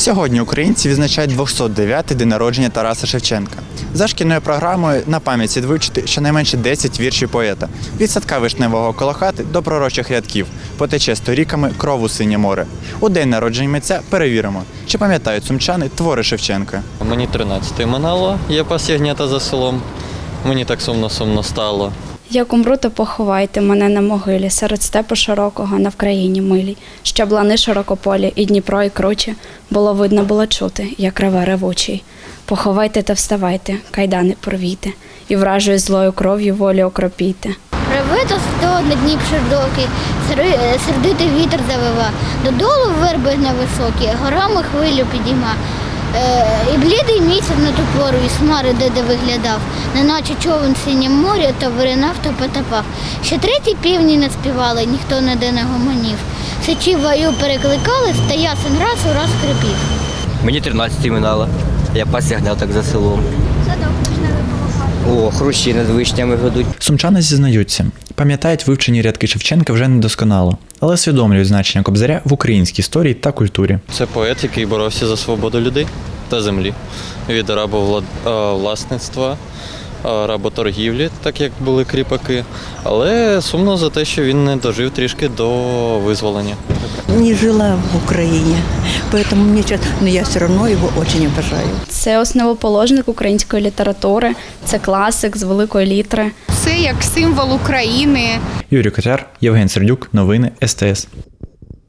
Сьогодні українці відзначають 209-й день народження Тараса Шевченка. За шкільною програмою на пам'ять слід вивчити щонайменше 10 віршів поета від садка вишневого коло хати до пророчих рядків потече сторіками кров у синє море. У день народження митця перевіримо, чи пам'ятають сумчани твори Шевченка. Мені 13 минало, я пас ягнята за селом. Мені так сумно-сумно стало. Як умру, то поховайте мене на могилі, серед степу широкого на Вкраїні милій, щоб лани широкополі, і Дніпро, і круче, було видно, було чути, як реве ревучий. Поховайте та вставайте, кайдани порвійте, і вражою злою кров'ю волю окропійте. Ревито сто на Дніп широкий, сердитий вітер завива, додолу верби невисокі, горами хвилю підійма. Е, і блідий місяць на ту і смари де виглядав, неначе човен в синє моря, то виринав, то потопав. Ще треті півні не співали, ніхто ніде не гомонів. Сичі ваю перекликались, та ясен раз у раз крипів. Мені 13 минало. Я пас ягняток за селом. О, хрущі над вишнями ведуть. Сумчани зізнаються, пам'ятають вивчені рядки Шевченка вже недосконало, але усвідомлюють значення Кобзаря в українській історії та культурі. Це поет, який боровся за свободу людей та землі від рабовласництва, работоргівлі, так як були кріпаки. Але сумно за те, що він не дожив трішки до визволення. не жила в Украине. Поэтому мне сейчас, но я все равно его очень обожаю. Це основоположник української літератури, це класик з великої літери. Це як символ України. Юрій Котяр, Євген Сердюк, новини СТС.